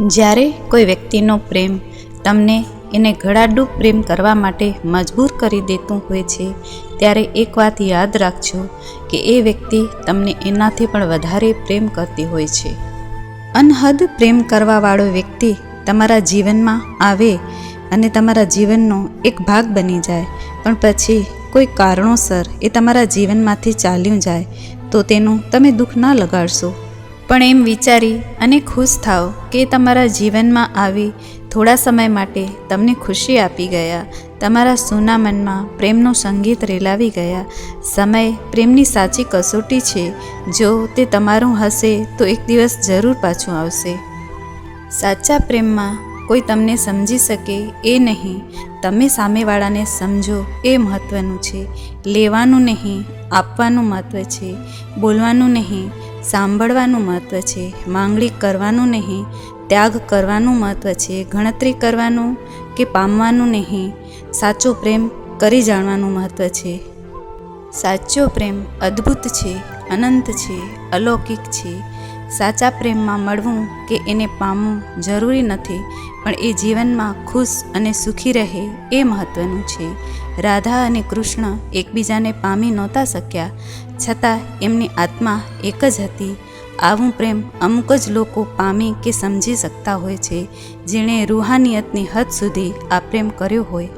જ્યારે કોઈ વ્યક્તિનો પ્રેમ તમને એને ગળાડૂબ પ્રેમ કરવા માટે મજબૂર કરી દેતું હોય છે, ત્યારે એક વાત યાદ રાખજો કે એ વ્યક્તિ તમને એનાથી પણ વધારે પ્રેમ કરતી હોય છે. અનહદ પ્રેમ કરવાવાળો વ્યક્તિ તમારા જીવનમાં આવે અને તમારા જીવનનો એક ભાગ બની જાય, પણ પછી કોઈ કારણોસર એ તમારા જીવનમાંથી ચાલ્યું જાય, તો તેનું તમે દુઃખ ના લગાડશો. પણ એમ વિચારી અને ખુશ થાઓ કે તમારા જીવનમાં આવી થોડા સમય માટે તમને ખુશી આપી ગયા. તમારા સૂના મનમાં પ્રેમનું સંગીત રેલાવી ગયા. સમય પ્રેમની સાચી કસોટી છે. જો તે તમારું હશે તો એક દિવસ જરૂર પાછું આવશે. સાચા પ્રેમમાં કોઈ તમને સમજી શકે એ નહીં. તમે સામેવાળાને સમજો એ મહત્ત્વનું છે. લેવાનું નહીં, આપવાનું મહત્ત્વ છે. બોલવાનું નહીં સાંભળવાનું મહત્ત્વ છે, માંગણી કરવાનું નહીં, ત્યાગ કરવાનું મહત્ત્વ છે, ગણતરી કરવાનું કે પામવાનું નહીં, સાચો પ્રેમ કરી જાણવાનું મહત્ત્વ છે. સાચો પ્રેમ અદ્ભુત છે, અનંત છે, અલૌકિક છે સાચા પ્રેમમાં મળવું કે એને પામવું જરૂરી નથી, પણ એ જીવનમાં ખુશ અને સુખી રહે એ મહત્ત્વનું છે. રાધા અને કૃષ્ણ એકબીજાને પામી નહોતા શક્યા, છતાં એમની આત્મા એક જ હતી. આવું પ્રેમ અમુક જ લોકો પામી કે સમજી શકતા હોય છે, જેણે રૂહાનિયતની હદ સુધી આ પ્રેમ કર્યો હોય.